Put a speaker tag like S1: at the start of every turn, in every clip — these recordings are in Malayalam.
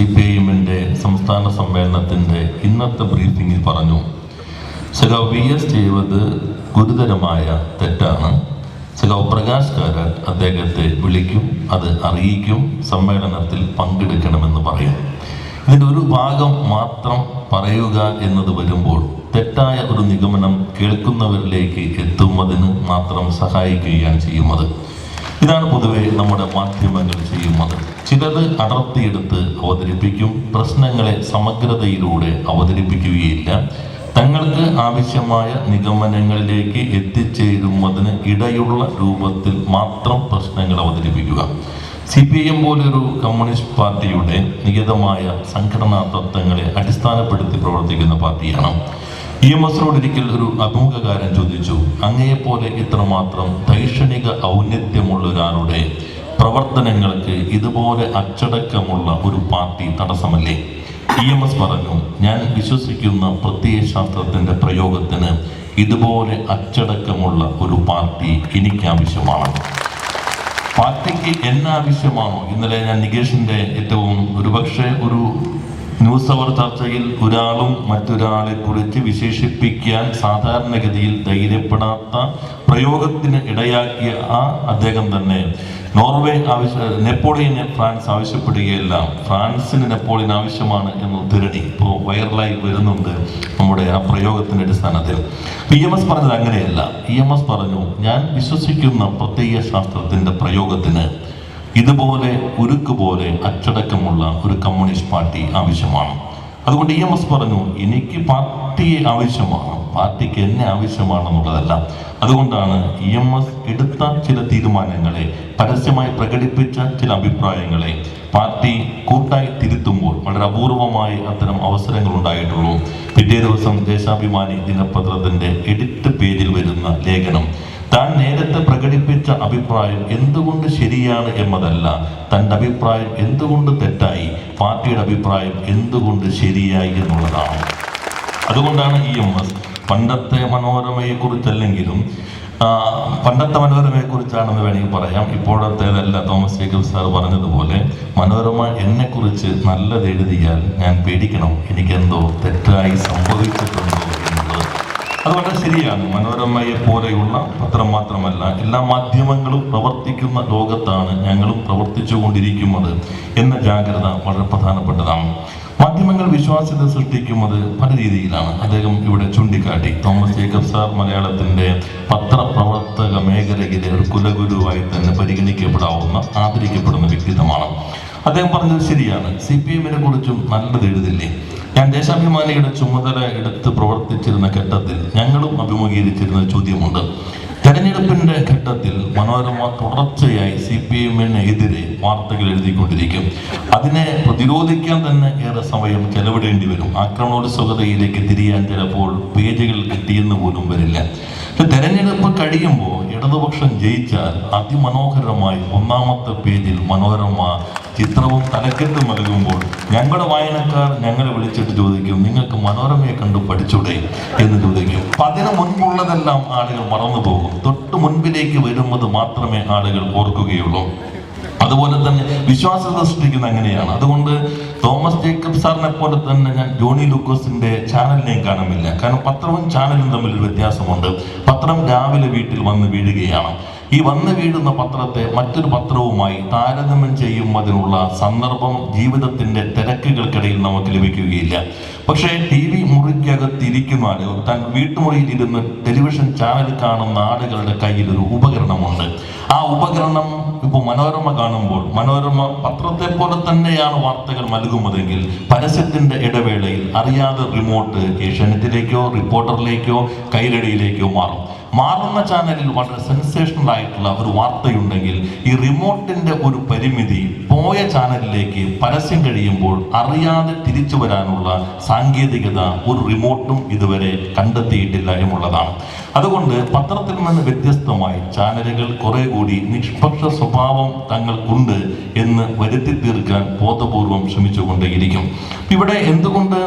S1: സി പി ഐ എമ്മിന്റെ സംസ്ഥാന സമ്മേളനത്തിന്റെ ഇന്നത്തെ ബ്രീഫിംഗിൽ പറഞ്ഞു. ചില വി എസ് ചെയ്തത് ഗുരുതരമായ തെറ്റാണ്. ചില പ്രകാശ് കാരാട്ട് അദ്ദേഹത്തെ വിളിക്കും അത് അറിയിക്കും സമ്മേളനത്തിൽ പങ്കെടുക്കണമെന്ന് പറയും. ഇതിന്റെ ഒരു ഭാഗം മാത്രം പറയുക എന്നത് വരുമ്പോൾ തെറ്റായ ഒരു നിഗമനം കേൾക്കുന്നവരിലേക്ക് എത്തുന്നതിന് മാത്രം സഹായിക്കുകയാണ് ചെയ്യുന്നത്. ഇതാണ് പൊതുവെ നമ്മുടെ മാധ്യമങ്ങൾ ചെയ്യുന്നത്. ചിലത് അടർത്തിയെടുത്ത് അവതരിപ്പിക്കും പ്രശ്നങ്ങളെ സമഗ്രതയിലൂടെ അവതരിപ്പിക്കുകയില്ല. തങ്ങൾക്ക് ആവശ്യമായ നിഗമനങ്ങളിലേക്ക് എത്തിച്ചേരുന്നതിന് ഇടയുള്ള രൂപത്തിൽ മാത്രം പ്രശ്നങ്ങൾ അവതരിപ്പിക്കുക. സി പി എം പോലൊരു കമ്മ്യൂണിസ്റ്റ് പാർട്ടിയുടെ നിയതമായ സംഘടനാ തത്വങ്ങളെ അടിസ്ഥാനപ്പെടുത്തി പ്രവർത്തിക്കുന്ന പാർട്ടിയാണ്. ഇ എം എസിനോട് ഒരിക്കൽ ഒരു അഭിമുഖകാരൻ ചോദിച്ചു അങ്ങയെപ്പോലെ ഇത്രമാത്രം ദൈക്ഷണിക ഔന്നത്യമുള്ള ഒരാളുടെ പ്രവർത്തനങ്ങൾക്ക് ഇതുപോലെ അച്ചടക്കമുള്ള ഒരു പാർട്ടി തടസ്സമല്ലേ? ഇ എം എസ് പറഞ്ഞു ഞാൻ വിശ്വസിക്കുന്ന പ്രത്യയശാസ്ത്രത്തിന്റെ പ്രയോഗത്തിന് ഇതുപോലെ അച്ചടക്കമുള്ള ഒരു പാർട്ടി എനിക്ക് ആവശ്യമാണ് പാർട്ടിക്ക് എന്നെ ആവശ്യമാണോ ഇന്നലെ ഞാൻ നികേഷിന്റെ ഏറ്റവും ഒരുപക്ഷെ ഒരു ന്യൂസ് അവർ ചർച്ചയിൽ ഒരാളും മറ്റൊരാളെ കുറിച്ച് വിശേഷിപ്പിക്കാൻ സാധാരണഗതിയിൽ ധൈര്യപ്പെടാത്ത പ്രയോഗത്തിന് ഇടയാക്കിയ ആ അദ്ദേഹം തന്നെ. നോർവേ ആവശ്യ നെപ്പോളിയനെ ഫ്രാൻസ് ആവശ്യപ്പെടുകയല്ല. ഫ്രാൻസിന് നെപ്പോളിയൻ ആവശ്യമാണ് എന്ന് ഉദ്ധരണി ഇപ്പോൾ വൈറലായി വരുന്നുണ്ട് നമ്മുടെ ആ പ്രയോഗത്തിന്റെ അടിസ്ഥാനത്തിൽ. ഇ എം എസ് പറഞ്ഞത് അങ്ങനെയല്ല. ഇ എം എസ് പറഞ്ഞു ഞാൻ വിശ്വസിക്കുന്ന പ്രത്യയ ശാസ്ത്രത്തിന്റെ പ്രയോഗത്തിന് ഇതുപോലെ ഉരുക്ക് പോലെ അച്ചടക്കമുള്ള ഒരു കമ്മ്യൂണിസ്റ്റ് പാർട്ടി ആവശ്യമാണ്. അതുകൊണ്ട് ഇ എം എസ് പറഞ്ഞു എനിക്ക് പാർട്ടിയെ ആവശ്യമാണ്. പാർട്ടിക്ക് എന്നെ ആവശ്യമാണെന്നുള്ളതല്ല അതുകൊണ്ടാണ് ഇ എം എസ് എടുത്ത ചില തീരുമാനങ്ങളെ പരസ്യമായി പ്രകടിപ്പിച്ച ചില അഭിപ്രായങ്ങളെ പാർട്ടി കൂട്ടായി തിരുത്തുമ്പോൾ വളരെ അപൂർവമായി അത്തരം അവസരങ്ങൾ ഉണ്ടായിട്ടുള്ളൂ. പിറ്റേ ദിവസം ദേശാഭിമാനി ദിനപത്രത്തിന്റെ എഡിറ്റ് പേജിൽ വരുന്ന ലേഖനം. താൻ നേരത്തെ പ്രകടിപ്പിച്ച അഭിപ്രായം എന്തുകൊണ്ട് ശരിയാണ് എന്നതല്ല. തന്റെ അഭിപ്രായം എന്തുകൊണ്ട് തെറ്റായി? പാർട്ടിയുടെ അഭിപ്രായം എന്തുകൊണ്ട് ശരിയായി എന്നുള്ളതാണ്. അതുകൊണ്ടാണ് ഇ എം എസ് പണ്ടത്തെ മനോരമയെ കുറിച്ചല്ലെങ്കിലും ആ, പണ്ടത്തെ മനോരമയെ കുറിച്ചാണെന്ന് വേണമെങ്കിൽ പറയാം. ഇപ്പോഴത്തേതല്ല തോമസ് ജേക്കബ് സാർ പറഞ്ഞതുപോലെ മനോരമ എന്നെ കുറിച്ച് നല്ലത് എഴുതിയാൽ ഞാൻ പേടിക്കണം. എനിക്കെന്തോ തെറ്റായി സംഭവിച്ചിട്ടുണ്ടോ എന്നുള്ളത് അതുകൊണ്ട് ശരിയാണ്. മനോരമയെ പോലെയുള്ള പത്രം മാത്രമല്ല എല്ലാ മാധ്യമങ്ങളും പ്രവർത്തിക്കുന്ന ലോകത്താണ് ഞങ്ങളും പ്രവർത്തിച്ചു കൊണ്ടിരിക്കുന്നത് എന്ന ജാഗ്രത വളരെ പ്രധാനപ്പെട്ടതാണ്. മാധ്യമങ്ങൾ വിശ്വാസ്യത സൃഷ്ടിക്കുന്നത് പല രീതിയിലാണ്. അദ്ദേഹം ഇവിടെ ചൂണ്ടിക്കാട്ടി. തോമസ് ജേക്കബ് സാർ മലയാളത്തിന്റെ പത്രപ്രവർത്തക മേഖലയിലെ ഒരു കുലഗുരുവായി തന്നെ പരിഗണിക്കപ്പെടാവുന്ന ആദരിക്കപ്പെടുന്ന വ്യക്തിത്വമാണ്. അദ്ദേഹം പറഞ്ഞത് ശരിയാണ്. സി പി എമ്മിനെ കുറിച്ചും നല്ലത് എഴുതില്ലേ? ഞാൻ ദേശാഭിമാനിയുടെ ചുമതല എടുത്ത് പ്രവർത്തിച്ചിരുന്ന ഘട്ടത്തിൽ ഞങ്ങളും അഭിമുഖീകരിച്ചിരുന്ന ചോദ്യമുണ്ട്. തെരഞ്ഞെടുപ്പിന്റെ ഘട്ടത്തിൽ മനോരമ തുടർച്ചയായി സി പി എമ്മിനെതിരെ വാർത്തകൾ എഴുതിക്കൊണ്ടിരിക്കും. അതിനെ പ്രതിരോധിക്കാൻ തന്നെ ഏറെ സമയം ചെലവിടേണ്ടി വരും. ആക്രമണോത്സുകതയിലേക്ക് തിരിയാൻ ചിലപ്പോൾ പേജുകൾ കിട്ടിയെന്ന് പോലും വരില്ല. തെരഞ്ഞെടുപ്പ് കഴിയുമ്പോൾ ഇടതുപക്ഷം ജയിച്ചാൽ അതിമനോഹരമായി ഒന്നാമത്തെ പേജിൽ മനോരമ ചിത്രവും തലക്കെട്ടും നൽകുമ്പോൾ ഞങ്ങളുടെ വായനക്കാർ ഞങ്ങളെ വിളിച്ചിട്ട് ചോദിക്കും നിങ്ങൾക്ക് മനോരമയെ കണ്ടു പഠിച്ചൂടെ? എന്ന് ചോദിക്കും. അപ്പൊ അതിന് മുൻപുള്ളതെല്ലാം ആളുകൾ മറന്നു പോകും തൊട്ട് മുൻപിലേക്ക് വരുന്നത് മാത്രമേ ആളുകൾ ഓർക്കുകയുള്ളൂ. അതുപോലെ തന്നെ വിശ്വാസത സൃഷ്ടിക്കുന്ന അങ്ങനെയാണ്. അതുകൊണ്ട് തോമസ് ജേക്കബ് സാറിനെ പോലെ തന്നെ ഞാൻ ജോണി ലൂക്കോസിന്റെ ചാനലിനെയും കാണുന്നില്ല. കാരണം പത്രവും ചാനലും തമ്മിൽ വ്യത്യാസമുണ്ട്. പത്രം രാവിലെ വീട്ടിൽ വന്ന് വീഴുകയാണ്. ഈ വന്ന് വീഴുന്ന പത്രത്തെ മറ്റൊരു പത്രവുമായി താരതമ്യം ചെയ്യുന്നതിനുള്ള സന്ദർഭം ജീവിതത്തിന്റെ തിരക്കുകൾക്കിടയിൽ നമുക്ക് ലഭിക്കുകയില്ല. പക്ഷേ ടി വി മുറിക്കകത്തിരിക്കുന്ന ആളുകൾ താൻ വീട്ടുമുറിയിൽ ഇരുന്ന് ടെലിവിഷൻ ചാനൽ കാണുന്ന ആളുകളുടെ കയ്യിൽ ഒരു ഉപകരണമുണ്ട്. ആ ഉപകരണം ഇപ്പോൾ മനോരമ കാണുമ്പോൾ മനോരമ പത്രത്തെ പോലെ തന്നെയാണ് വാർത്തകൾ നൽകുന്നതെങ്കിൽ പരസ്യത്തിന്റെ ഇടവേളയിൽ അറിയാതെ റിമോട്ട് ഏഷ്യാനെറ്റിലേക്കോ റിപ്പോർട്ടറിലേക്കോ കൈരടിയിലേക്കോ മാറും. മാറുന്ന ചാനലിൽ വളരെ സെൻസേഷണൽ ആയിട്ടുള്ള ഒരു വാർത്തയുണ്ടെങ്കിൽ ഈ റിമോട്ടിന്റെ ഒരു പരിമിതി പോയ ചാനലിലേക്ക് പരസ്യം കഴിയുമ്പോൾ അറിയാതെ തിരിച്ചു വരാനുള്ള സാങ്കേതികത ഒരു റിമോട്ടും ഇതുവരെ കണ്ടെത്തിയിട്ടില്ല എന്നുള്ളതാണ്. അതുകൊണ്ട് പത്രത്തിൽ നിന്ന് വ്യത്യസ്തമായി ചാനലുകൾ കുറെ കൂടി നിഷ്പക്ഷ സ്വഭാവം തങ്ങൾക്കുണ്ട് എന്ന് വരുത്തി തീർക്കാൻ ബോധപൂർവം ശ്രമിച്ചുകൊണ്ടേയിരിക്കും. ഇവിടെ എന്തുകൊണ്ട്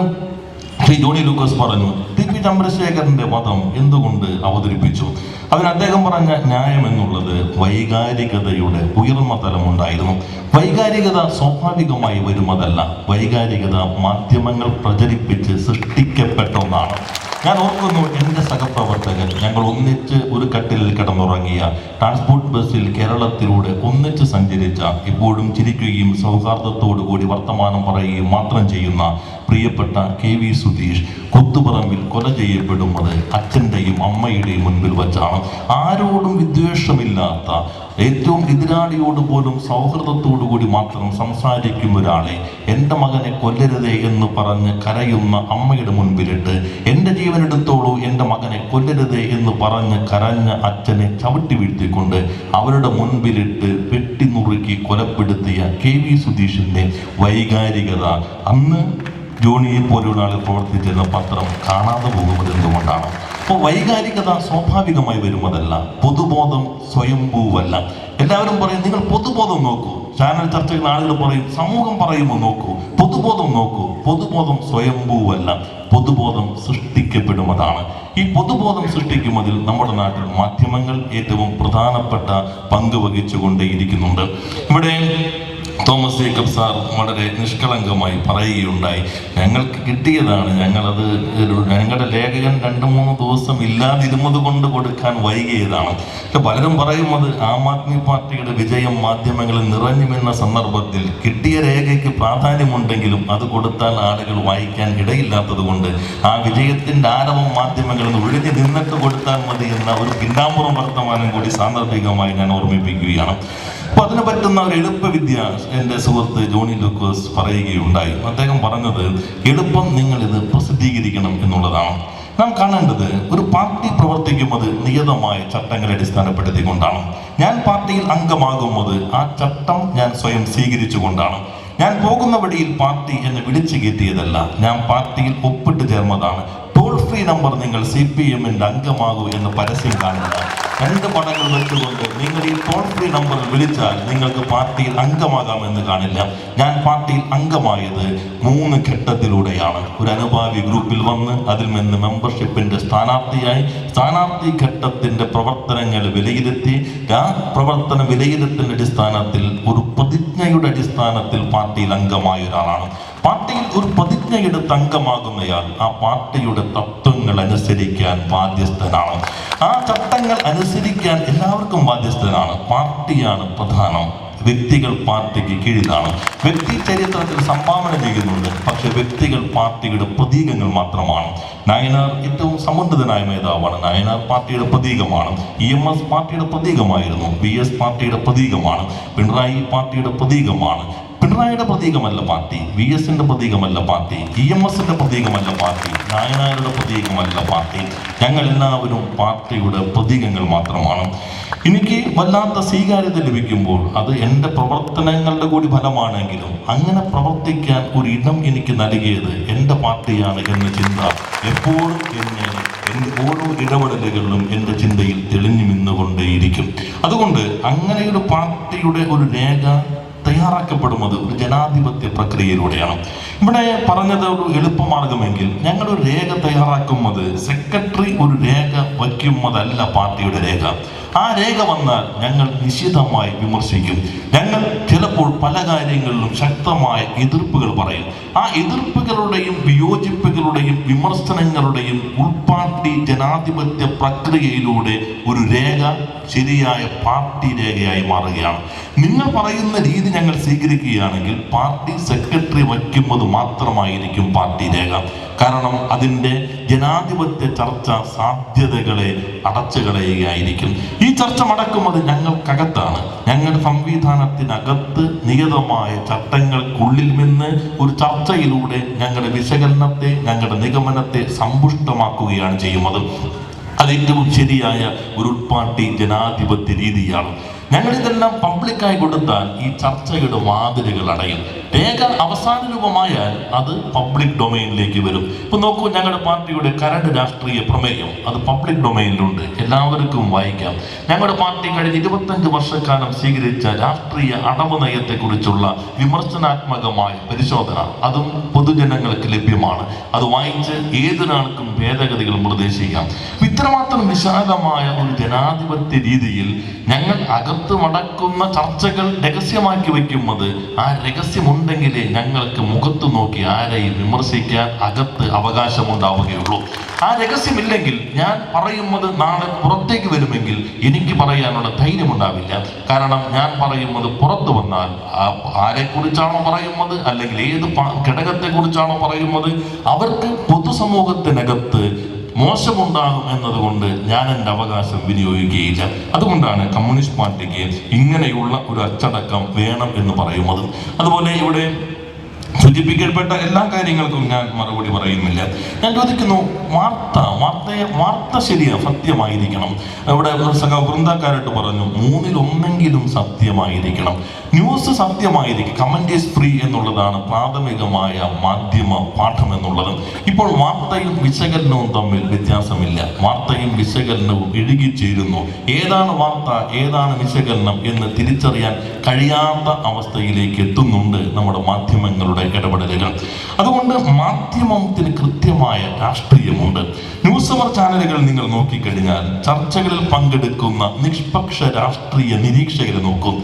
S1: ശ്രീ ജോണി ലൂക്കോസ് പറഞ്ഞു ടി. പി. ചന്ദ്രശേഖരന്റെ വധം എന്തുകൊണ്ട് അവതരിപ്പിച്ചു? അതിന് അദ്ദേഹം പറഞ്ഞ ന്യായം എന്നുള്ളത് വൈകാരികതയുടെ ഉയർന്ന തലമുണ്ടായിരുന്നു വൈകാരികത സ്വാഭാവികമായി വരുന്നതല്ല വൈകാരികത മാധ്യമങ്ങൾ പ്രചരിപ്പിച്ച് സൃഷ്ടിക്കപ്പെട്ട ഒന്നാണ്. ഞാൻ ഓർക്കുന്നു എന്റെ സഹപ്രവർത്തകൻ. ഞങ്ങൾ ഒന്നിച്ച് ഒരു കട്ടിലിൽ കിടന്നുറങ്ങിയ ട്രാൻസ്പോർട്ട് ബസ്സിൽ കേരളത്തിലൂടെ ഒന്നിച്ച് സഞ്ചരിച്ച ഇപ്പോഴും ചിരിക്കുകയും സൗഹാർദ്ദത്തോടു കൂടി വർത്തമാനം പറയുകയും മാത്രം ചെയ്യുന്ന പ്രിയപ്പെട്ട കെ വി സുധീഷ് കുത്തുപറമ്പിൽ കൊല ചെയ്യപ്പെടുന്നത് അച്ഛന്റെയും അമ്മയുടെയും മുൻപിൽ വച്ചാണ്. ആരോടും വിദ്വേഷമില്ലാത്ത ഏറ്റവും എതിരാളിയോട് പോലും സൗഹൃദത്തോടു കൂടി മാത്രം സംസാരിക്കുന്ന ഒരാളെ എന്റെ മകനെ കൊല്ലരുതേ എന്ന് പറഞ്ഞ് കരയുന്ന അമ്മയുടെ മുൻപിലിട്ട് എന്റെ ജീവനെടുത്തോളൂ എന്റെ മകനെ കൊല്ലരുതേ എന്ന് പറഞ്ഞ് കരഞ്ഞ അച്ഛനെ ചവിട്ടി വീഴ്ത്തിക്കൊണ്ട് അവരുടെ മുൻപിലിട്ട് വെട്ടിനുറുക്കി കൊലപ്പെടുത്തിയ കെ വി സുധീഷിന്റെ വൈകാരികത. അന്ന് ജോണിയെ പോലെയുള്ള ആൾ പ്രവർത്തിച്ചിരുന്ന പത്രം കാണാതെ പോകുന്നത് എന്തുകൊണ്ടാണ് അപ്പോൾ വൈകാരികത സ്വാഭാവികമായി വരുന്നതല്ല. പൊതുബോധം സ്വയംഭൂവല്ല. എല്ലാവരും പറയും നിങ്ങൾ പൊതുബോധം നോക്കൂ. ചാനൽ ചർച്ചകൾ ആളുകൾ പറയും സമൂഹം പറയുമ്പോൾ നോക്കൂ. പൊതുബോധം നോക്കൂ. പൊതുബോധം സ്വയംഭൂവല്ല. പൊതുബോധം സൃഷ്ടിക്കപ്പെടുന്നതാണ്. ഈ പൊതുബോധം സൃഷ്ടിക്കുന്നതിൽ നമ്മുടെ നാട്ടിൽ മാധ്യമങ്ങൾ ഏറ്റവും പ്രധാനപ്പെട്ട പങ്ക് വഹിച്ചുകൊണ്ടേയിരിക്കുന്നുണ്ട്. ഇവിടെ തോമസ് ജേക്കബ് സാർ വളരെ നിഷ്കളങ്കമായി പറയുകയുണ്ടായി. ഞങ്ങൾക്ക് കിട്ടിയതാണ്. ഞങ്ങളത് ഞങ്ങളുടെ ലേഖകൻ രണ്ട് മൂന്ന് ദിവസം ഇല്ലാതിരുന്നത് കൊണ്ട് കൊടുക്കാൻ വൈകിയതാണ്. പക്ഷെ പലരും പറയുന്നത് ആം ആദ്മി പാർട്ടിയുടെ വിജയം മാധ്യമങ്ങളിൽ നിറഞ്ഞു നിന്ന സന്ദർഭത്തിൽ കിട്ടിയ രേഖയ്ക്ക് പ്രാധാന്യമുണ്ടെങ്കിലും അത് കൊടുത്താൽ ആളുകൾ വായിക്കാൻ ഇടയില്ലാത്തത് കൊണ്ട് ആ വിജയത്തിന്റെ ആരവം മാധ്യമങ്ങളിൽ ഒഴിഞ്ഞു നിന്നിട്ട് കൊടുത്താൽ മതി എന്ന ഒരു പിന്നാമ്പുറം വർത്തമാനം കൂടി സാന്ദർഭികമായി ഞാൻ ഓർമ്മിപ്പിക്കുകയാണ്. അപ്പൊ അതിന് പറ്റുന്ന ഒരു എളുപ്പവിദ്യ എന്റെ സുഹൃത്ത് ജോണി ലൂക്കോസ് പറയുകയുണ്ടായി. അദ്ദേഹം പറഞ്ഞത് എളുപ്പം നിങ്ങൾ ഇത് പ്രസിദ്ധീകരിക്കണം എന്നുള്ളതാണ്. നാം കാണേണ്ടത് ഒരു പാർട്ടി പ്രവർത്തിക്കുന്നത് നിയതമായ ചട്ടങ്ങളെ അടിസ്ഥാനപ്പെടുത്തിക്കൊണ്ടാണ്. ഞാൻ പാർട്ടിയിൽ അംഗമാകുന്നത് ആ ചട്ടം ഞാൻ സ്വയം സ്വീകരിച്ചുകൊണ്ടാണ്. ഞാൻ പോകുന്ന വഴിയിൽ പാർട്ടി എന്നെ വിളിച്ചു കയറ്റിയതല്ല. ഞാൻ പാർട്ടിയിൽ ഒപ്പിട്ട് ചേർന്നതാണ്. ഫ്രീ നമ്പർ നിങ്ങൾ സി പി എമ്മിന്റെ അംഗമാകൂ എന്ന് പരസ്യം കാണുക രണ്ട് പണങ്ങൾ വെച്ചുകൊണ്ട് നിങ്ങൾ ഈ ടോൾ ഫ്രീ നമ്പർ വിളിച്ചാൽ നിങ്ങൾക്ക് പാർട്ടിയിൽ അംഗമാകാമെന്ന് കാണില്ല. ഞാൻ പാർട്ടിയിൽ അംഗമായത് മൂന്ന് ഘട്ടത്തിലൂടെയാണ്. ഒരു അനുഭാവി ഗ്രൂപ്പിൽ വന്ന് അതിൽ നിന്ന് മെമ്പർഷിപ്പിന്റെ സ്ഥാനാർത്ഥിയായി സ്ഥാനാർത്ഥി ഘട്ടത്തിന്റെ പ്രവർത്തനങ്ങൾ വിലയിരുത്തി ആ പ്രവർത്തന വിലയിരുത്തലിന്റെ അടിസ്ഥാനത്തിൽ ഒരു പ്രതിജ്ഞയുടെ അടിസ്ഥാനത്തിൽ പാർട്ടിയിൽ അംഗമായ ഒരാളാണ്. പാർട്ടിയിൽ ഒരു പ്രതിജ്ഞയെടുത്ത് അംഗമാകുന്നയാൾ ആ പാർട്ടിയുടെ തത്വങ്ങൾ അനുസരിക്കാൻ ബാധ്യസ്ഥനാണ്. ആ ചട്ടങ്ങൾ അനുസരിക്കാൻ എല്ലാവർക്കും ബാധ്യസ്ഥനാണ്. പാർട്ടിയാണ് പ്രധാനം. വ്യക്തികൾ പാർട്ടിക്ക് കീഴിലാണ്. വ്യക്തി ചരിത്രത്തിൽ സംഭാവന ചെയ്യുന്നുണ്ട്. പക്ഷെ വ്യക്തികൾ പാർട്ടിയുടെ പ്രതീകങ്ങൾ മാത്രമാണ്. നയനാർ ഏറ്റവും സമുന്നതനായ നേതാവാണ് നയനാർ പാർട്ടിയുടെ പ്രതീകമാണ്. ഇ എം എസ് പാർട്ടിയുടെ പ്രതീകമായിരുന്നു. ബി എസ് പാർട്ടിയുടെ പ്രതീകമാണ്. പിണറായി പാർട്ടിയുടെ പ്രതീകമാണ്. പിണറായിയുടെ പ്രതീകമല്ല പാർട്ടി വി എസിന്റെ പ്രതീകമല്ല പാർട്ടി ഇ എം എസിന്റെ പ്രതീകമല്ല പാർട്ടി നായനാരുടെ പ്രതീകമല്ല പാർട്ടി. ഞങ്ങൾ എല്ലാവരും പാർട്ടിയുടെ പ്രതീകങ്ങൾ മാത്രമാണ്. എനിക്ക് വല്ലാത്ത സ്വീകാര്യത ലഭിക്കുമ്പോൾ അത് എന്റെ പ്രവർത്തനങ്ങളുടെ കൂടി ഫലമാണെങ്കിലും അങ്ങനെ പ്രവർത്തിക്കാൻ ഒരു ഇടം എനിക്ക് നൽകിയത് എന്റെ പാർട്ടിയാണ് എന്ന ചിന്ത എപ്പോഴും എന്നെ എന്റെ ഓരോ ഇടപെടലുകളിലും എന്റെ ചിന്തയിൽ തെളിഞ്ഞു നിന്നുകൊണ്ടേയിരിക്കും. അതുകൊണ്ട് അങ്ങനെയൊരു പാർട്ടിയുടെ ഒരു രേഖ തയ്യാറാക്കപ്പെടുന്നത് ഒരു ജനാധിപത്യ പ്രക്രിയയിലൂടെയാണ്. ഇവിടെ പറഞ്ഞത് ഒരു എളുപ്പമാർഗമെങ്കിൽ ഒരു രേഖ തയ്യാറാക്കുന്നത് സെക്രട്ടറി ഒരു രേഖ വയ്ക്കുന്നതല്ല പാർട്ടിയുടെ രേഖ. ആ രേഖ വന്നാൽ ഞങ്ങൾ നിശിതമായി വിമർശിക്കും. ഞങ്ങൾ ചിലപ്പോൾ പല കാര്യങ്ങളിലും ശക്തമായ എതിർപ്പുകൾ പറയും. ആ എതിർപ്പുകളുടെയും വിയോജിപ്പുകളുടെയും വിമർശനങ്ങളുടെയും ഉൾപാർട്ടി ജനാധിപത്യ പ്രക്രിയയിലൂടെ ഒരു രേഖ ശരിയായ പാർട്ടി രേഖയായി മാറുകയാണ്. നിങ്ങൾ പറയുന്ന രീതി ഞങ്ങൾ സ്വീകരിക്കുകയാണെങ്കിൽ പാർട്ടി സെക്രട്ടറി വയ്ക്കുന്നത് മാത്രമായിരിക്കും പാർട്ടി രേഖ. കാരണം അതിന്റെ ജനാധിപത്യ ചർച്ച സാധ്യതകളെ അടച്ചു കളയുകയായിരിക്കും ഈ ചർച്ച മടക്കുന്നത് ഞങ്ങൾക്കകത്താണ്. ഞങ്ങളുടെ സംവിധാനത്തിനകത്ത് നിയതമായ ചട്ടങ്ങൾക്കുള്ളിൽ നിന്ന് ഒരു ചർച്ചയിലൂടെ ഞങ്ങളുടെ വിശകലനത്തെ ഞങ്ങളുടെ നിഗമനത്തെ സമ്പുഷ്ടമാക്കുകയാണ് ചെയ്യുന്നത്. അത് ഏറ്റവും ശരിയായ ഒരു ഉൾപാർട്ടി ജനാധിപത്യ രീതിയാണ്. ഞങ്ങൾ ഇതെല്ലാം പബ്ലിക്കായി കൊടുത്താൽ ഈ ചർച്ചയുടെ വാതിലുകൾ അടയും. രേഖ അവസാന രൂപമായാൽ അത് പബ്ലിക് ഡൊമൈനിലേക്ക് വരും. ഇപ്പൊ നോക്കൂ ഞങ്ങളുടെ പാർട്ടിയുടെ കരട് രാഷ്ട്രീയ പ്രമേയം. അത് പബ്ലിക് ഡൊമൈനിലുണ്ട് എല്ലാവർക്കും വായിക്കാം. ഞങ്ങളുടെ പാർട്ടി കഴിഞ്ഞ ഇരുപത്തഞ്ച് വർഷക്കാലം സ്വീകരിച്ച രാഷ്ട്രീയ അടവ് നയത്തെക്കുറിച്ചുള്ള വിമർശനാത്മകമായ പരിശോധന അതും പൊതുജനങ്ങൾക്ക് ലഭ്യമാണ്. അത് വായിച്ച് ഏതൊരാൾക്കും ഭേദഗതികൾ നിർദ്ദേശിക്കാം. ഇത്രമാത്രം വിശാലമായ ഒരു ജനാധിപത്യ രീതിയിൽ ഞങ്ങൾ അകത്ത് മടക്കുന്ന ചർച്ചകൾ രഹസ്യമാക്കി വയ്ക്കുന്നത് ആ രഹസ്യമുണ്ടെങ്കിലേ ഞങ്ങൾക്ക് മുഖത്ത് നോക്കി ആരെയും വിമർശിക്കാൻ അകത്ത് അവകാശമുണ്ടാവുകയുള്ളൂ. ആ രഹസ്യമില്ലെങ്കിൽ ഞാൻ പറയുന്നത് നാളെ പുറത്തേക്ക് വരുമെങ്കിൽ എനിക്ക് പറയാനുള്ള ധൈര്യം ഉണ്ടാവില്ല കാരണം ഞാൻ പറയുന്നത് പുറത്തു വന്നാൽ ആരെക്കുറിച്ചാണോ പറയുന്നത്? അല്ലെങ്കിൽ ഏത് ഘടകത്തെ കുറിച്ചാണോ പറയുന്നത്? അവർക്ക് പൊതുസമൂഹത്തിനകത്ത് മോശമുണ്ടാകും എന്നതുകൊണ്ട് ഞാൻ എന്റെ അവകാശം വിനിയോഗിക്കുകയില്ല. അതുകൊണ്ടാണ് കമ്മ്യൂണിസ്റ്റ് പാർട്ടിക്ക് ഇങ്ങനെയുള്ള ഒരു അച്ചടക്കം വേണം എന്ന് പറയുന്നത്. അതുപോലെ ഇവിടെ സൂചിപ്പിക്കപ്പെട്ട എല്ലാ കാര്യങ്ങൾക്കും ഞാൻ മറുപടി പറയുന്നില്ല. ഞാൻ ചോദിക്കുന്നു വാർത്ത വാർത്തയെ വാർത്ത ശരിയാ സത്യമായിരിക്കണം. ഇവിടെ വൃന്ദക്കാരായിട്ട് പറഞ്ഞു മൂന്നിൽ ഒന്നെങ്കിലും സത്യമായിരിക്കണം. ന്യൂസ് സത്യമായിരിക്കും കമന്റ് ഈസ് ഫ്രീ എന്നുള്ളതാണ് പ്രാഥമികമായ മാധ്യമ പാഠം എന്നുള്ളത്. ഇപ്പോൾ വാർത്തയും വിശകലനവും തമ്മിൽ വ്യത്യാസമില്ല. വാർത്തയും വിശകലനവും ഇഴുകിച്ചേരുന്നു. ഏതാണ് വാർത്ത ഏതാണ് വിശകലനം എന്ന് തിരിച്ചറിയാൻ കഴിയാത്ത അവസ്ഥയിലേക്ക് എത്തുന്നുണ്ട് നമ്മുടെ മാധ്യമങ്ങളുടെ ഇടപെടലുകൾ അതുകൊണ്ട് മാധ്യമത്തിന് കൃത്യമായ രാഷ്ട്രീയമുണ്ട്. ന്യൂസ് അവർ ചാനലുകൾ നിങ്ങൾ നോക്കിക്കഴിഞ്ഞാൽ ചർച്ചകളിൽ പങ്കെടുക്കുന്ന നിഷ്പക്ഷ രാഷ്ട്രീയ നിരീക്ഷകരെ നോക്കും.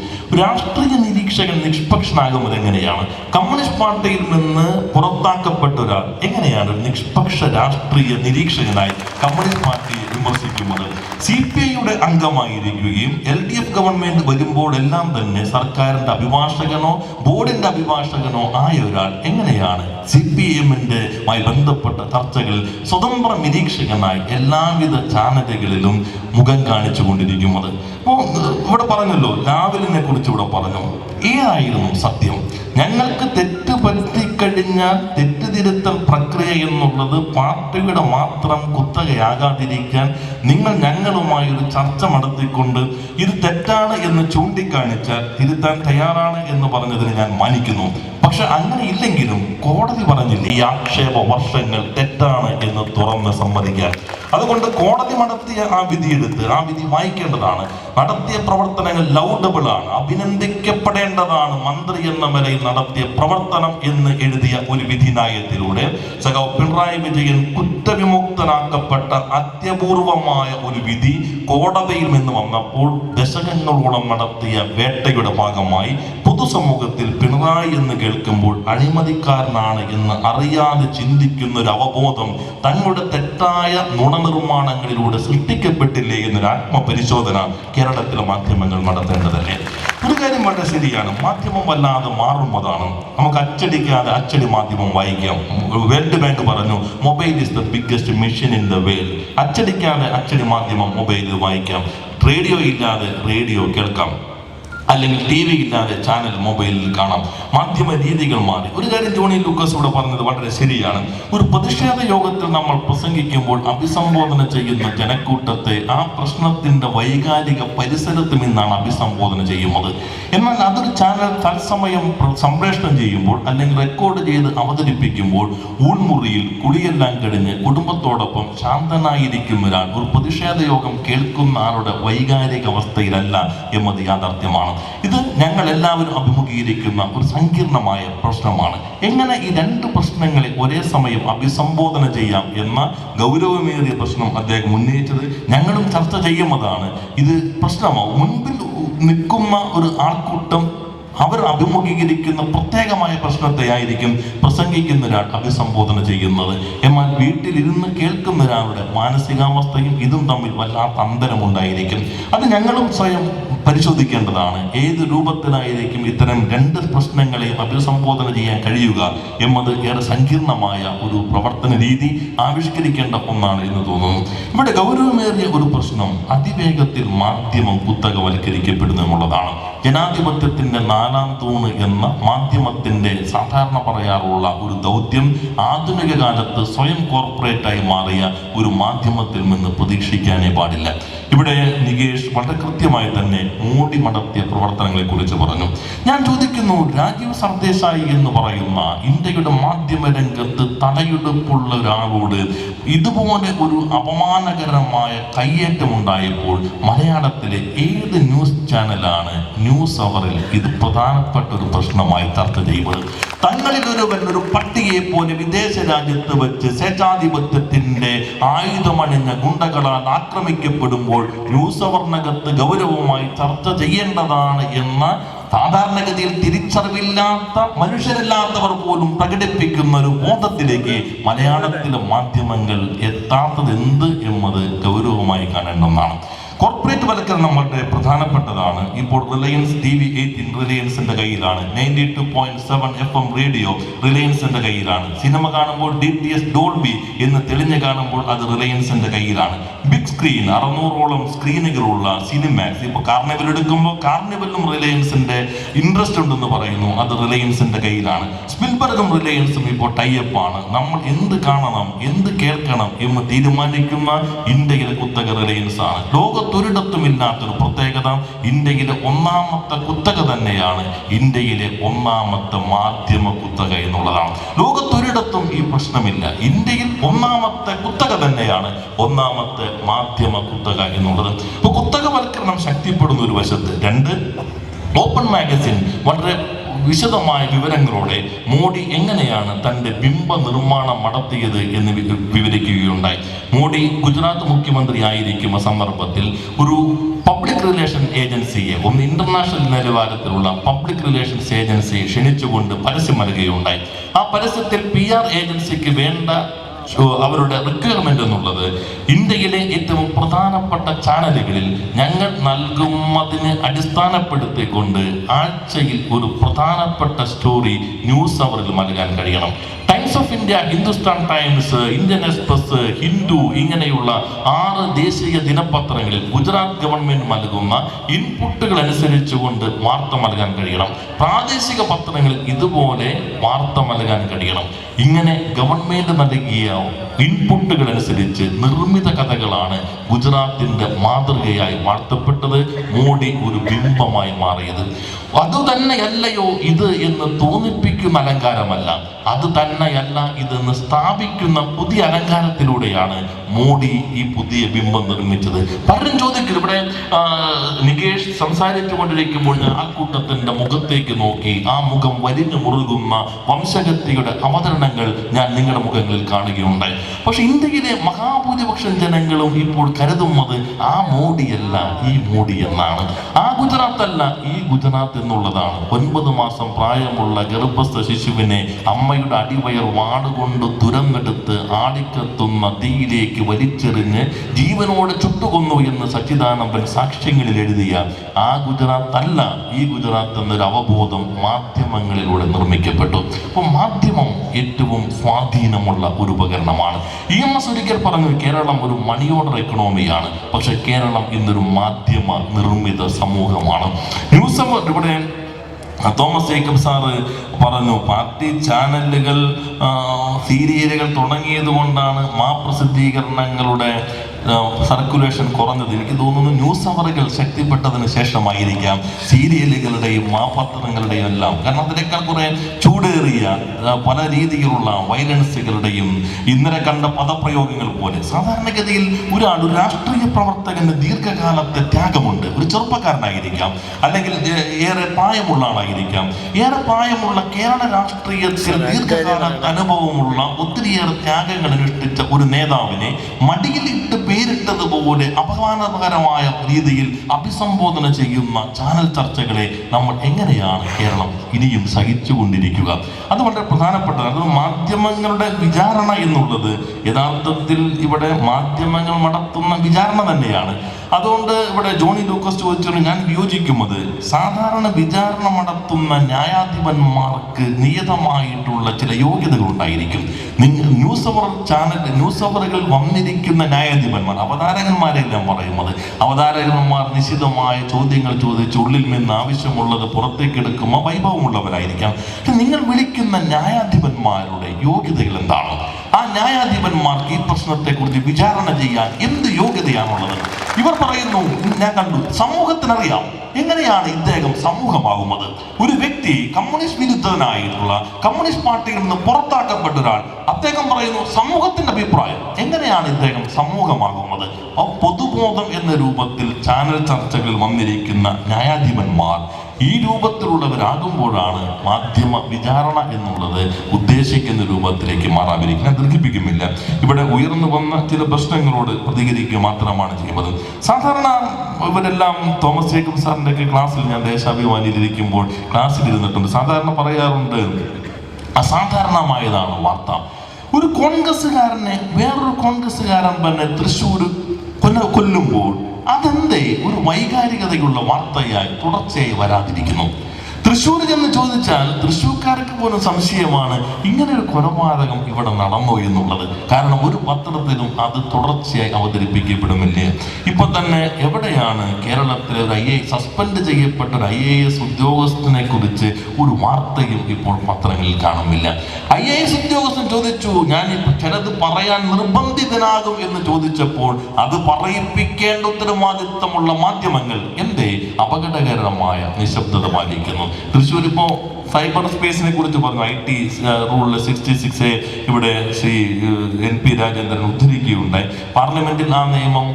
S1: രാഷ്ട്രീയ നിരീക്ഷകൻ നിഷ്പക്ഷനാകുന്നത് എങ്ങനെയാണ്? കമ്മ്യൂണിസ്റ്റ് പാർട്ടിയിൽ നിന്ന് പുറത്താക്കപ്പെട്ട ഒരാൾ എങ്ങനെയാണ് നിഷ്പക്ഷ രാഷ്ട്രീയ നിരീക്ഷകനായി കമ്മ്യൂണിസ്റ്റ് പാർട്ടിയെ വിമർശിക്കുന്നത്? സി പി ഐയുടെ അംഗമായിരിക്കുകയും എൽ ഡി എഫ് ഗവൺമെന്റ് വരുമ്പോഴെല്ലാം തന്നെ സർക്കാരിന്റെ അഭിഭാഷകനോ ബോർഡിന്റെ അഭിഭാഷകനോ ആയ ഒരാൾ എങ്ങനെയാണ് സി പി എമ്മിന്റെ മായി ബന്ധപ്പെട്ട ചർച്ചകളിൽ സ്വതന്ത്ര നിരീക്ഷകനായി എല്ലാവിധ ചാനലുകളിലും മുഖം കാണിച്ചു കൊണ്ടിരിക്കുന്നത്? അപ്പോൾ ഇവിടെ പറഞ്ഞല്ലോ രാവിലിനെ കുറിച്ച് ഇവിടെ പറഞ്ഞു. ഏതായിരുന്നു സത്യം? ഞങ്ങൾക്ക് തെറ്റ് പറ്റിക്കഴിഞ്ഞാൽ തെറ്റ് തിരുത്തൽ പ്രക്രിയ എന്നുള്ളത് പാർട്ടിയുടെ മാത്രം കുത്തകയാകാതിരിക്കാൻ നിങ്ങൾ ഞങ്ങളുമായി ഒരു ചർച്ച നടത്തിക്കൊണ്ട് ഇത് തെറ്റാണ് എന്ന് ചൂണ്ടിക്കാണിച്ചാൽ തിരുത്താൻ തയ്യാറാണ് എന്ന് പറഞ്ഞതിന് ഞാൻ മാനിക്കുന്നു. പക്ഷെ അങ്ങനെ ഇല്ലെങ്കിലും കോടതി പറഞ്ഞില്ല ഈ ആക്ഷേപ വർഷങ്ങൾ തെറ്റാണ് എന്ന് തുറന്ന് സമ്മതിക്കാൻ. അതുകൊണ്ട് കോടതി നടത്തിയ ആ വിധിയെടുത്ത് ആ വിധി വായിക്കേണ്ടതാണ്. നടത്തിയ പ്രവർത്തനങ്ങൾ ലൗഡബിൾ ആണ് അഭിനന്ദിക്കപ്പെടേണ്ടതാണ്. മന്ത്രി എന്ന നിലയിൽ നടത്തിയ പ്രവർത്തനം എന്ന് എഴുതിയ ഒരു വിധിനായത്തിലൂടെ സഖാവ് പിണറായി വിജയൻ കുറ്റവിമുക്തനാക്കപ്പെട്ട അത്യപൂർവമായ ഒരു വിധി കോടതിയിൽ നിന്ന് വന്നപ്പോൾ ദശകങ്ങളോളം നടത്തിയ വേട്ടയുടെ ഭാഗമായി പൊതുസമൂഹത്തിൽ പിണറായി എന്ന് കേൾക്കുമ്പോൾ അഴിമതിക്കാരനാണ് എന്ന് അറിയാതെ ചിന്തിക്കുന്ന ഒരു അവബോധം തങ്ങളുടെ തെറ്റായ നുണനിർമ്മാണങ്ങളിലൂടെ സൃഷ്ടിക്കപ്പെട്ടില്ലേ എന്നൊരു ആത്മപരിശോധന കേരളത്തിലെ മാധ്യമങ്ങൾ നടത്തേണ്ടതല്ലേ? ഒരു കാര്യം വളരെ ശരിയാണ്. മാധ്യമം വല്ലാതെ മാറുന്നതാണ്. നമുക്ക് അച്ചടിക്കാതെ അച്ചടി മാധ്യമം വായിക്കാം. വേൾഡ് ബാങ്ക് പറഞ്ഞു mobile is the biggest machine in the world അച്ചടിക്കാതെ അച്ചടി മാധ്യമം മൊബൈലിൽ വായിക്കാം. റേഡിയോ ഇല്ലാതെ റേഡിയോ കേൾക്കാം. അല്ലെങ്കിൽ ടി വി ഇല്ലാതെ ചാനൽ മൊബൈലിൽ കാണാം. മാധ്യമ രീതികൾ മാറി. ഒരു കാര്യം ജോണി ലൂക്കസ് ഇവിടെ പറഞ്ഞത് വളരെ ശരിയാണ്. ഒരു പ്രതിഷേധ യോഗത്തിൽ നമ്മൾ പ്രസംഗിക്കുമ്പോൾ അഭിസംബോധന ചെയ്യുന്ന ജനക്കൂട്ടത്തെ ആ പ്രശ്നത്തിന്റെ വൈകാരിക പരിസരത്ത് നിന്നാണ് അഭിസംബോധന ചെയ്യുന്നത്. എന്നാൽ അതൊരു ചാനൽ തത്സമയം സംപ്രേഷണം ചെയ്യുമ്പോൾ അല്ലെങ്കിൽ റെക്കോർഡ് ചെയ്ത് അവതരിപ്പിക്കുമ്പോൾ ഊൺമുറിയിൽ കുടിയെല്ലാം കഴിഞ്ഞ് കുടുംബത്തോടൊപ്പം ശാന്തനായിരിക്കും ഒരാൾ ഒരു പ്രതിഷേധ യോഗം കേൾക്കുന്ന ആളുടെ വൈകാരിക അവസ്ഥയിലല്ല എന്നത് യാഥാർത്ഥ്യമാണ്. ഇത് ഞങ്ങൾ എല്ലാവരും അഭിമുഖീകരിക്കുന്ന ഒരു സങ്കീർണമായ പ്രശ്നമാണ്. എങ്ങനെ ഈ രണ്ട് പ്രശ്നങ്ങളെ ഒരേ സമയം അഭിസംബോധന ചെയ്യാം എന്ന ഗൗരവമേറിയ പ്രശ്നം അദ്ദേഹം ഉന്നയിച്ചത് ഞങ്ങളും ചർച്ച ചെയ്യുന്നതാണ് ഇത് പ്രശ്നമാവും. മുൻപിൽ നിൽക്കുന്ന ഒരു ആൾക്കൂട്ടം അവർ അഭിമുഖീകരിക്കുന്ന പ്രത്യേകമായ പ്രശ്നത്തെ ആയിരിക്കും പ്രസംഗിക്കുന്ന ഒരാൾ അഭിസംബോധന ചെയ്യുന്നത്. എന്നാൽ വീട്ടിലിരുന്ന് കേൾക്കുന്ന ഒരാളുടെ മാനസികാവസ്ഥയും ഇതും തമ്മിൽ വല്ലാത്ത അന്തരമുണ്ടായിരിക്കും. അത് ഞങ്ങളും സ്വയം പരിശോധിക്കേണ്ടതാണ്. ഏത് രൂപത്തിലായിരിക്കും ഇത്തരം രണ്ട് പ്രശ്നങ്ങളെ അഭിസംബോധന ചെയ്യാൻ കഴിയുക എന്നത് ഏറെ സങ്കീർണമായ ഒരു പ്രവർത്തന രീതി ആവിഷ്കരിക്കേണ്ട ഒന്നാണ് എന്ന് തോന്നുന്നു. ഇവിടെ ഗൗരവമേറിയ ഒരു പ്രശ്നം അതിവേഗത്തിൽ മാധ്യമം കുത്തകവൽക്കരിക്കപ്പെടുന്നു എന്നുള്ളതാണ് ജനാധിപത്യത്തിന്റെ നാലാം തൂണ് എന്ന മാധ്യമത്തിന്റെ സാധാരണ പറയാറുള്ള ഒരു ദൗത്യം ആധുനിക കാലത്ത് സ്വയം കോർപ്പറേറ്റായി മാറിയ ഒരു മാധ്യമത്തിൽ നിന്ന് പ്രതീക്ഷിക്കാനേ പാടില്ല. ഇവിടെ നികേഷ് വളരെ കൃത്യമായി തന്നെ മോടി മടത്തിയ പ്രവർത്തനങ്ങളെ കുറിച്ച് പറഞ്ഞു. ഞാൻ ചോദിക്കുന്നു രാജീവ് സർദേശായി എന്ന് പറയുന്ന ഇന്ത്യയുടെ മാധ്യമ രംഗത്ത് തലയെടുപ്പുള്ള ഒരാളോട് ഇതുപോലെ ഒരു അപമാനകരമായ കയ്യേറ്റം ഉണ്ടായപ്പോൾ മലയാളത്തിലെ ഏത് ന്യൂസ് ചാനലാണ് ന്യൂസ് അവറിൽ ഇത് പ്രധാനപ്പെട്ട ഒരു പ്രശ്നമായി ചർച്ച ചെയ്യുന്നത്? തങ്ങളിൽ ഒരു ഒരു പട്ടികയെ പോലെ വിദേശ രാജ്യത്ത് വെച്ച് സ്വേച്ഛാധിപത്യത്തിന്റെ ആയുധമണിഞ്ഞ ഗുണ്ടകളാൽ ആക്രമിക്കപ്പെടുമ്പോൾ ന്യൂസ് അവർണകത്ത് ഗൗരവമായി ചർച്ച ചെയ്യേണ്ടതാണ് എന്ന സാധാരണഗതിയിൽ തിരിച്ചറിവില്ലാത്ത മനുഷ്യരില്ലാത്തവർ പോലും പ്രകടിപ്പിക്കുന്ന ഒരു ബോധത്തിലേക്ക് മലയാളത്തിലെ മാധ്യമങ്ങൾ എത്താത്തത് എന്ത് എന്നത് ഗൗരവമായി കാണേണ്ടതാണ്. കോർപ്പറേറ്റ് വളരെ പ്രധാനപ്പെട്ടതാണ്. ഇപ്പോൾ റിലയൻസ് ടി വി എയ്റ്റീൻ റിലയൻസിന്റെ കയ്യിലാണ്. Ninety two point seven F M radio റിലയൻസിന്റെ കയ്യിലാണ്. സിനിമ കാണുമ്പോൾ ഡി ടി എസ് ഡോൾബി എന്ന് തെളിഞ്ഞു കാണുമ്പോൾ അത് റിലയൻസിന്റെ കയ്യിലാണ്. ബിഗ് സ്ക്രീൻ അറുന്നൂറോളം സ്ക്രീനുകളുള്ള സിനിമാക്സ് ഇപ്പോൾ കാർണിവൽ എടുക്കുമ്പോൾ കാർണിവലും റിലയൻസിന്റെ ഇൻട്രസ്റ്റ് ഉണ്ടെന്ന് പറയുന്നു. അത് റിലയൻസിന്റെ കയ്യിലാണ്. സ്പിൽബർഗും റിലയൻസും ഇപ്പോൾ ടൈപ്പ് ആണ്. നമ്മൾ എന്ത് കാണണം എന്ത് കേൾക്കണം എന്ന് തീരുമാനിക്കുന്ന ഇന്ത്യയിലെ കുത്തക റിലയൻസ് ആണ്. ലോകത്തൊരിടത്തും ഇല്ലാത്തൊരു പ്രത്യേകത? ഇന്ത്യയിലെ ഒന്നാമത്തെ കുത്തക തന്നെയാണ് ഇന്ത്യയിലെ ഒന്നാമത്തെ മാധ്യമ കുത്തക എന്നുള്ളതാണ്. ലോകത്തൊരിടത്തും ഈ പ്രശ്നമില്ല. ഇന്ത്യയിൽ ഒന്നാമത്തെ കുത്തക തന്നെയാണ് ഒന്നാമത്തെ മാധ്യമ കുത്തക എന്നുള്ളത്. ഇപ്പൊ കുത്തകവൽക്കരണം ശക്തിപ്പെടുന്ന ഒരു വശത്ത് രണ്ട് ഓപ്പൺ മാഗസിൻ വളരെ വിശദമായ വിവരങ്ങളോടെ മോഡി എങ്ങനെയാണ് തന്റെ ബിംബ നിർമ്മാണം നടത്തിയത് എന്ന് വിവരിക്കുകയുണ്ടായി. മോഡി ഗുജറാത്ത് മുഖ്യമന്ത്രി ആയിരിക്കുന്ന സന്ദർഭത്തിൽ ഒരു പബ്ലിക് റിലേഷൻ ഏജൻസിയെ ഒന്ന് ഇന്റർനാഷണൽ നിലവാരത്തിലുള്ള പബ്ലിക് റിലേഷൻസ് ഏജൻസിയെ ക്ഷണിച്ചുകൊണ്ട് പരസ്യം നൽകുകയുണ്ടായി. ആ പരസ്യത്തിൽ പി ആർ ഏജൻസിക്ക് വേണ്ട അവരുടെ റിക്വയർമെന്റ് എന്നുള്ളത് ഇന്ത്യയിലെ ഏറ്റവും പ്രധാനപ്പെട്ട ചാനലുകളിൽ ഞങ്ങൾ നൽകുന്നതിന് അടിസ്ഥാനപ്പെടുത്തിക്കൊണ്ട് ആഴ്ചയിൽ ഒരു പ്രധാനപ്പെട്ട സ്റ്റോറി ന്യൂസ് അവറിൽ നൽകാൻ കഴിയണം. Times of India Hindustan Times Indian Express Hindu ഇങ്ങനെയുള്ള ആറ് ദേശീയ ദിനപത്രങ്ങളിൽ ഗുജറാത്ത് ഗവൺമെന്റ് നൽകുന്ന ഇൻപുട്ടുകൾ അനുസരിച്ചുകൊണ്ട് വാർത്ത നൽകാൻ കഴിയണം. പ്രാദേശിക പത്രങ്ങളിൽ ഇതുപോലെ വാർത്ത നൽകാൻ കഴിയണം. ഇങ്ങനെ ഗവൺമെന്റ് നൽകിയ ഇൻപുട്ടുകൾ അനുസരിച്ച് നിർമ്മിത കഥകളാണ് ഗുജറാത്തിന്റെ മാതൃകയായി വാഴ്ത്തപ്പെട്ടത്. മോഡി ഒരു ബിംബമായി മാറിയത്. അത് തന്നെയല്ലയോ ഇത് എന്ന് തോന്നിപ്പിക്കുന്ന അലങ്കാരമല്ല. അത് തന്നെയല്ല ഇതെന്ന് സ്ഥാപിക്കുന്ന പുതിയ അലങ്കാരത്തിലൂടെയാണ് മോഡി ഈ പുതിയ ബിംബം നിർമ്മിച്ചത്. പലരും ചോദിക്കും ഇവിടെ നികേഷ് സംസാരിച്ചു കൊണ്ടിരിക്കുമ്പോൾ ഞാൻ ആ കൂട്ടത്തിന്റെ മുഖത്തേക്ക് നോക്കി. ആ മുഖം വലിഞ്ഞു മുറുകുന്ന വംശഗത്തിയുടെ അവതരണങ്ങൾ ഞാൻ നിങ്ങളുടെ മുഖങ്ങളിൽ കാണുകയുണ്ടായി. പക്ഷെ ഇന്ത്യയിലെ മഹാഭൂരിപക്ഷം ജനങ്ങളും ഇപ്പോൾ കരുതുന്നത് ആ മോഡിയല്ല ഈ മോഡി എന്നാണ്. ആ ഗുജറാത്ത് അല്ല ഈ ഗുജറാത്ത് എന്നുള്ളതാണ്. ഒൻപത് മാസം പ്രായമുള്ള ഗർഭസ്ഥ ശിശുവിനെ അമ്മയുടെ അടിവയർ വാടുകൊണ്ട് തുരന്നെടുത്ത് ആടിക്കത്തുന്ന തീയിലേക്ക് വലിച്ചെറിഞ്ഞ് ജീവനോട് ചുട്ടുകൊന്നു എന്ന് സച്ചിദാനന്ദൻ സാക്ഷ്യങ്ങളിൽ എഴുതിയ ആ ഗുജറാത്ത് അല്ല ഈ ഗുജറാത്ത് എന്നൊരു അവബോധം മാധ്യമങ്ങളിലൂടെ നിർമ്മിക്കപ്പെട്ടു. അപ്പോൾ മാധ്യമം ഏറ്റവും സ്വാധീനമുള്ള ഒരു ഉപകരണമാണ്. ഇ എം എസ് ഒരിക്കൽ പറഞ്ഞു കേരളം ഒരു മണി ഓർഡർ എക്കണോമിയാണ് പക്ഷെ കേരളം ഇന്നൊരു മാധ്യമ നിർമ്മിത സമൂഹമാണ്. ന്യൂസ് ഇവിടെ തോമസ് ജേക്കബ് സാറ് പറഞ്ഞു പാർട്ടി ചാനലുകൾ സീരിയലുകൾ തുടങ്ങിയത് കൊണ്ടാണ് മാപ്രസിദ്ധീകരണങ്ങളുടെ സർക്കുലേഷൻ കുറഞ്ഞത്. എനിക്ക് തോന്നുന്നു ന്യൂസ് അവറുകൾ ശക്തിപ്പെട്ടതിന് ശേഷമായിരിക്കാം. സീരിയലുകളുടെയും മാപത്രങ്ങളുടെയും എല്ലാം. കാരണം അതിനേക്കാൾ കുറെ ചൂടേറിയ പല രീതിയിലുള്ള വയലൻസുകളുടെയും ഇന്നലെ കണ്ട പദപ്രയോഗങ്ങൾ പോലെ സാധാരണഗതിയിൽ ഒരാൾ ഒരു രാഷ്ട്രീയ പ്രവർത്തകന്റെ ദീർഘകാലത്തെ ത്യാഗമുണ്ട്. ഒരു ചെറുപ്പക്കാരനായിരിക്കാം. അല്ലെങ്കിൽ ഏറെ പ്രായമുള്ള ആളായിരിക്കാം. ഏറെ പ്രായമുള്ള കേരള രാഷ്ട്രീയത്തിൽ ദീർഘകാല അനുഭവമുള്ള ഒത്തിരിയേറെ ത്യാഗങ്ങൾ അനുഷ്ഠിച്ച ഒരു നേതാവിനെ മടിയിലിട്ട് പേരിട്ടതുപോലെ അപമാനകരമായ രീതിയിൽ അഭിസംബോധന ചെയ്യുന്ന ചാനൽ ചർച്ചകളെ നമ്മൾ എങ്ങനെയാണ് കേരളം ഇനിയും സഹിച്ചുകൊണ്ടിരിക്കുക അത് വളരെ പ്രധാനപ്പെട്ടതാണ്. അത് മാധ്യമങ്ങളുടെ വിചാരണ എന്നുള്ളത് യഥാർത്ഥത്തിൽ ഇവിടെ മാധ്യമങ്ങൾ നടത്തുന്ന വിചാരണ തന്നെയാണ്. അതുകൊണ്ട് ഇവിടെ ജോണി ലൂക്കസ് ചോദിച്ചോണ്ട് ഞാൻ വിയോജിക്കുന്നത് സാധാരണ വിചാരണ നടത്തുന്ന ന്യായാധിപന്മാർക്ക് നിയതമായിട്ടുള്ള ചില യോഗ്യതകൾ ഉണ്ടായിരിക്കും. നിങ്ങൾ ന്യൂസ് അവർ ചാനൽ ന്യൂസ് അവറുകൾ വന്നിരിക്കുന്ന ന്യായാധിപന്മാർ അവതാരകന്മാരെല്ലാം പറയുന്നത് അവതാരകന്മാർ നിശിതമായ ചോദ്യങ്ങൾ ചോദിച്ച് ഉള്ളിൽ നിന്ന് ആവശ്യമുള്ളത് പുറത്തേക്ക് എടുക്കുമ്പോൾ വൈഭവമുള്ളവരായിരിക്കാം. നിങ്ങൾ വിളിക്കുന്ന ന്യായാധിപന്മാരുടെ യോഗ്യതകൾ എന്താണ്? ആ ന്യായാധിപന്മാർക്ക് ഈ പ്രശ്നത്തെക്കുറിച്ച് വിചാരണ ചെയ്യാൻ എന്ത് യോഗ്യതയാണുള്ളത്? ഇവർ പറയുന്നു ഞാൻ കണ്ടു സമൂഹത്തിനറിയാം എങ്ങനെയാണ് ഇദ്ദേഹം സമൂഹമാകുന്നത്. ഒരു വ്യക്തി കമ്മ്യൂണിസ്റ്റ് വിരുദ്ധനായിട്ടുള്ള കമ്മ്യൂണിസ്റ്റ് പാർട്ടിയിൽ നിന്ന് പുറത്താക്കപ്പെട്ട ഒരാൾ അദ്ദേഹം പറയുന്നു സമൂഹത്തിന്റെ അഭിപ്രായം എങ്ങനെയാണ് ഇദ്ദേഹം സമൂഹമാകുന്നത്? പൊതുബോധം എന്ന രൂപത്തിൽ ചാനൽ ചർച്ചകളിൽ വന്നിരിക്കുന്ന ന്യായാധിപന്മാർ ഈ രൂപത്തിലുള്ളവരാകുമ്പോഴാണ് മാധ്യമ വിചാരണ എന്നുള്ളത് ഉദ്ദേശിക്കുന്ന രൂപത്തിലേക്ക് മാറാതിരിക്കും ഞാൻ ദീർഘിപ്പിക്കുന്നില്ല. ഇവിടെ ഉയർന്നു വന്ന ചില പ്രശ്നങ്ങളോട് പ്രതികരിക്കുക മാത്രമാണ് ചെയ്യുന്നത്. സാധാരണ ഇവരെല്ലാം തോമസ് ജേക്കബ് സാറിന്റെ ഒക്കെ ക്ലാസ്സിൽ ഞാൻ ദേശാഭിമാനിയിലിരിക്കുമ്പോൾ ക്ലാസ്സിൽ ഇരുന്നിട്ടുണ്ട് സാധാരണ പറയാറുണ്ട് അസാധാരണമായതാണ് വാർത്ത. ഒരു കോൺഗ്രസ്സുകാരനെ വേറൊരു കോൺഗ്രസ്സുകാരൻ തന്നെ തൃശ്ശൂർ കൊല്ല കൊല്ലുമ്പോൾ അതെന്തേ? ഒരു വൈകാരികതയുള്ള വാർത്തയായി തുടർച്ചയായി വരാതിരിക്കുന്നു. തൃശ്ശൂർ ചെന്ന് ചോദിച്ചാൽ തൃശ്ശൂർക്കാർക്ക് പോലും സംശയമാണ് ഇങ്ങനെ ഒരു കൊലപാതകം ഇവിടെ നടന്നു എന്നുള്ളത്. കാരണം ഒരു പത്രത്തിലും അത് തുടർച്ചയായി അവതരിപ്പിക്കപ്പെടുമില്ലേ ഇപ്പൊ തന്നെ എവിടെയാണ് കേരളത്തിലെ ഒരു ഐ എ സസ്പെൻഡ് ചെയ്യപ്പെട്ട ഒരു ഐ എ എസ് ഉദ്യോഗസ്ഥനെ കുറിച്ച് ഒരു വാർത്തയും ഇപ്പോൾ പത്രങ്ങളിൽ കാണുന്നില്ല. ഐ എ എസ് ഉദ്യോഗസ്ഥൻ ചോദിച്ചു ഞാൻ ചിലത് പറയാൻ നിർബന്ധിതനാകും എന്ന് ചോദിച്ചപ്പോൾ അത് പറയിപ്പിക്കേണ്ട ഉത്തരവാദിത്തമുള്ള മാധ്യമങ്ങൾ എന്തേ? അപകടകരമായ നിശബ്ദത പാലിക്കുന്നു. തൃശ്ശൂർ ഇപ്പോ സൈബർ സ്പേസിനെ കുറിച്ച് പറഞ്ഞു. ഐ ടി റൂളിൽ സിക്സ്റ്റി സിക്സ് ഇവിടെ ശ്രീ എൻ പി രാജേന്ദ്രൻ ഉദ്ധരിക്കുകയുണ്ടായി. പാർലമെന്റിൽ ആ നിയമം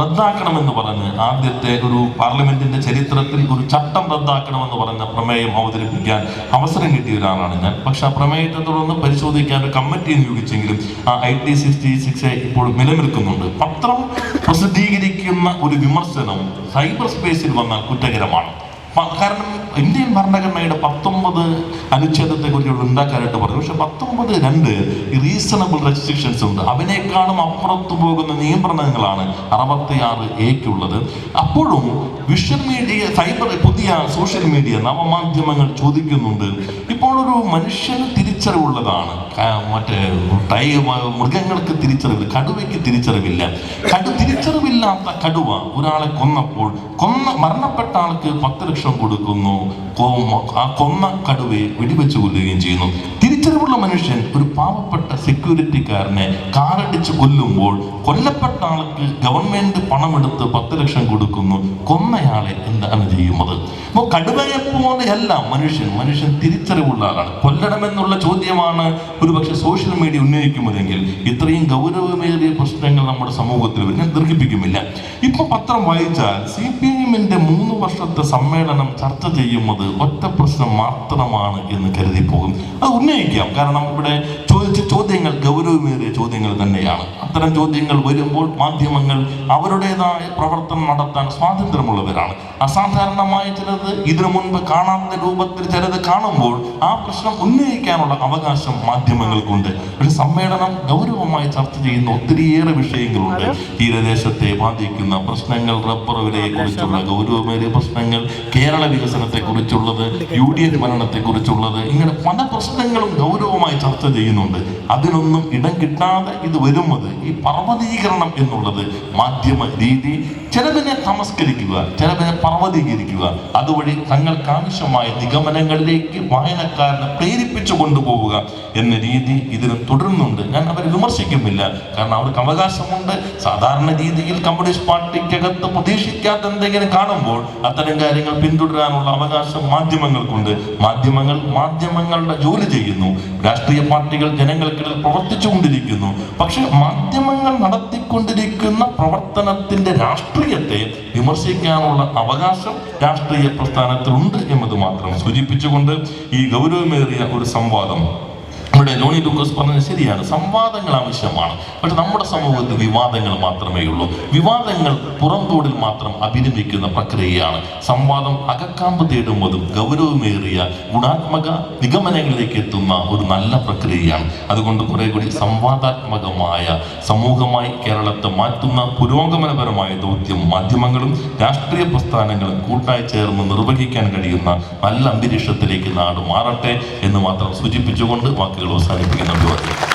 S1: റദ്ദാക്കണമെന്ന് പറഞ്ഞ് ആദ്യത്തെ ഒരു പാർലമെന്റിന്റെ ചരിത്രത്തിൽ ഒരു ചട്ടം റദ്ദാക്കണമെന്ന് പറഞ്ഞ പ്രമേയം അവതരിപ്പിക്കാൻ അവസരം കിട്ടിയ ഒരാളാണ് ഞാൻ. പക്ഷെ ആ പ്രമേയത്തെ തുടർന്ന് പരിശോധിക്കാൻ ഒരു കമ്മിറ്റി നിയോഗിച്ചെങ്കിലും ആ ഐ ടി സിക്സ്റ്റി സിക്സ് ഇപ്പോൾ നിലനിൽക്കുന്നുണ്ട്. പത്രം പ്രസിദ്ധീകരിക്കുന്ന ഒരു വിമർശനം സൈബർ സ്പേസിൽ വന്നാൽ കുറ്റകരമാണ്. കാരണം ഇന്ത്യൻ ഭരണഘടനയുടെ പത്തൊമ്പത് അനുച്ഛേദത്തെ കുറിച്ച് ഉണ്ടാക്കാനായിട്ട് പറഞ്ഞു. പക്ഷെ പത്തൊമ്പത് രണ്ട് റീസണബിൾ റെസ്ട്രിക്ഷൻസ് ഉണ്ട്. അവനേക്കാളും അപ്പുറത്ത് പോകുന്ന നിയന്ത്രണങ്ങളാണ് അറുപത്തിയാറ് എക്കുള്ളത് അപ്പോഴും വിഷ്വൽ മീഡിയ സൈബർ പുതിയ സോഷ്യൽ മീഡിയ നവമാധ്യമങ്ങൾ ചോദിക്കുന്നുണ്ട്. ഇപ്പോൾ ഒരു മനുഷ്യന് തിരിച്ചറിവുള്ളതാണ്. മറ്റേ ടൈ മൃഗങ്ങൾക്ക് തിരിച്ചറിവില്ല. കടുവയ്ക്ക് തിരിച്ചറിവില്ല. കടു തിരിച്ചറിവില്ലാത്ത കടുവ ഒരാളെ കൊന്നപ്പോൾ കൊന്ന മരണപ്പെട്ട ആൾക്ക് പത്ത് ലക്ഷം കൊടുക്കുന്നു. കൊ- ആ കൊന്ന കടുവയെ വെടിവെച്ച് കൊല്ലുകയും ചെയ്യുന്നു. തിരിച്ചറിവുള്ള മനുഷ്യൻ ഒരു പാവപ്പെട്ട സെക്യൂരിറ്റിക്കാരനെ കാറടിച്ച് കൊല്ലുമ്പോൾ കൊല്ലപ്പെട്ട ആൾക്ക് ഗവൺമെന്റ് പണമെടുത്ത് പത്ത് ലക്ഷം കൊടുക്കുന്നു. കൊന്നയാളെ എന്താണ് ചെയ്യുന്നത്? അപ്പോൾ കടുവയെ പോലെയല്ല മനുഷ്യൻ. മനുഷ്യൻ തിരിച്ചറിവുള്ള ആളാണ്. കൊല്ലണമെന്നുള്ള ചോദ്യമാണ് ഒരുപക്ഷെ സോഷ്യൽ മീഡിയ ഉന്നയിക്കുന്നതെങ്കിൽ ഇത്രയും ഗൗരവമേറിയ പ്രശ്നങ്ങൾ നമ്മുടെ സമൂഹത്തിൽ വരും. ഞാൻ ദീർഘിപ്പിക്കുന്നില്ല. ഇപ്പൊ പത്രം വായിച്ചാൽ സി പി എമ്മിന്റെ മൂന്ന് വർഷത്തെ സമ്മേളനം ചർച്ച ചെയ്യുന്നത് ഒറ്റ പ്രശ്നം മാത്രമാണ് എന്ന് കരുതി പോകും അത് ഉന്നയിക്കാം. കാരണം ഇവിടെ ചോദിച്ച ചോദ്യങ്ങൾ ഗൗരവമേറിയ ചോദ്യങ്ങൾ തന്നെയാണ്. അത്തരം ചോദ്യങ്ങൾ വരുമ്പോൾ മാധ്യമങ്ങൾ അവരുടേതായ പ്രവർത്തനം നടത്താൻ സ്വാതന്ത്ര്യമുള്ളവരാണ്. അസാധാരണമായ ചിലത് ഇതിനു മുൻപ് കാണാത്ത രൂപത്തിൽ ചിലത് കാണുമ്പോൾ ആ പ്രശ്നം ഉന്നയിക്കാനുള്ള അവകാശം മാധ്യമങ്ങൾക്കുണ്ട്. ഒരു സമ്മേളനം ഗൗരവമായി ചർച്ച ചെയ്യുന്ന ഒത്തിരിയേറെ വിഷയങ്ങളുണ്ട്. തീരദേശത്തെ ബാധിക്കുന്ന പ്രശ്നങ്ങൾ റബ്ബർ വിലയെ കുറിച്ചുള്ള ഗൗരവമേറിയ പ്രശ്നങ്ങൾ കേരള വികസനത്തെ കുറിച്ചുള്ളത് യു ഡി എഫ് ഭരണത്തെ കുറിച്ചുള്ളത് ഇങ്ങനെ പല പ്രശ്നങ്ങളും ഗൗരവമായി ചർച്ച ചെയ്യുന്നുണ്ട് അതിനൊന്നും ഇടം കിട്ടാതെ ഇത് വരുന്നത് ഈ പർവതീകരണം എന്നുള്ളത് മാധ്യമ രീതി ചിലതിനെ തമസ്കരിക്കുക ചിലതിനെ പർവതീകരിക്കുക അതുവഴി തങ്ങൾക്ക് ആവശ്യമായ നിഗമനങ്ങളിലേക്ക് വായനക്കാരനെ പ്രേരിപ്പിച്ചു കൊണ്ടുപോവുക എന്ന രീതി ഇതിന് തുടരുന്നുണ്ട്. ഞാൻ അവരെ വിമർശിക്കുന്നില്ല. കാരണം അവർക്ക് അവകാശമുണ്ട്. സാധാരണ രീതിയിൽ കമ്മ്യൂണിസ്റ്റ് പാർട്ടിക്കകത്ത് പ്രതീക്ഷിക്കാത്ത എന്തെങ്കിലും കാണുമ്പോൾ അത്തരം കാര്യങ്ങൾ പിന്തുടരാനുള്ള അവകാശം മാധ്യമങ്ങൾക്കുണ്ട്. മാധ്യമങ്ങൾ മാധ്യമങ്ങളുടെ ജോലി ചെയ്യുന്നു. രാഷ്ട്രീയ പാർട്ടികൾ ജനങ്ങൾക്കിടയിൽ പ്രവർത്തിച്ചുകൊണ്ടിരിക്കുന്നു. പക്ഷെ മാധ്യമങ്ങൾ നടത്തിക്കൊണ്ടിരിക്കുന്ന പ്രവർത്തനത്തിന്റെ രാഷ്ട്രീയത്തെ വിമർശിക്കാനുള്ള അവകാശം രാഷ്ട്രീയ പ്രസ്ഥാനത്തിലുണ്ട് എന്നത് മാത്രം സൂചിപ്പിച്ചുകൊണ്ട് ഈ ഗൗരവമേറിയ ഒരു സംവാദം ഇവിടെ ജോണി ലൂക്കോസ് പറഞ്ഞത് ശരിയാണ്. സംവാദങ്ങൾ ആവശ്യമാണ്. പക്ഷെ നമ്മുടെ സമൂഹത്തിൽ വിവാദങ്ങൾ മാത്രമേ ഉള്ളൂ വിവാദങ്ങൾ പുറംതോടിൽ മാത്രം അഭിനമിക്കുന്ന പ്രക്രിയയാണ്. സംവാദം അകക്കാമ്പ് തേടുമ്പോഴും ഗൗരവമേറിയ ഗുണാത്മക നിഗമനങ്ങളിലേക്ക് എത്തുന്ന ഒരു നല്ല പ്രക്രിയയാണ്. അതുകൊണ്ട് കുറെ കൂടി സംവാദാത്മകമായ സമൂഹമായി കേരളത്തെ മാറ്റുന്ന പുരോഗമനപരമായ ദൗത്യം മാധ്യമങ്ങളും രാഷ്ട്രീയ പ്രസ്ഥാനങ്ങളും കൂട്ടായി ചേർന്ന് നിർവഹിക്കാൻ കഴിയുന്ന നല്ല അന്തരീക്ഷത്തിലേക്ക് നാട് മാറട്ടെ എന്ന് മാത്രം സൂചിപ്പിച്ചുകൊണ്ട് വാക്കുകൾ Carlos Alegría Andoria.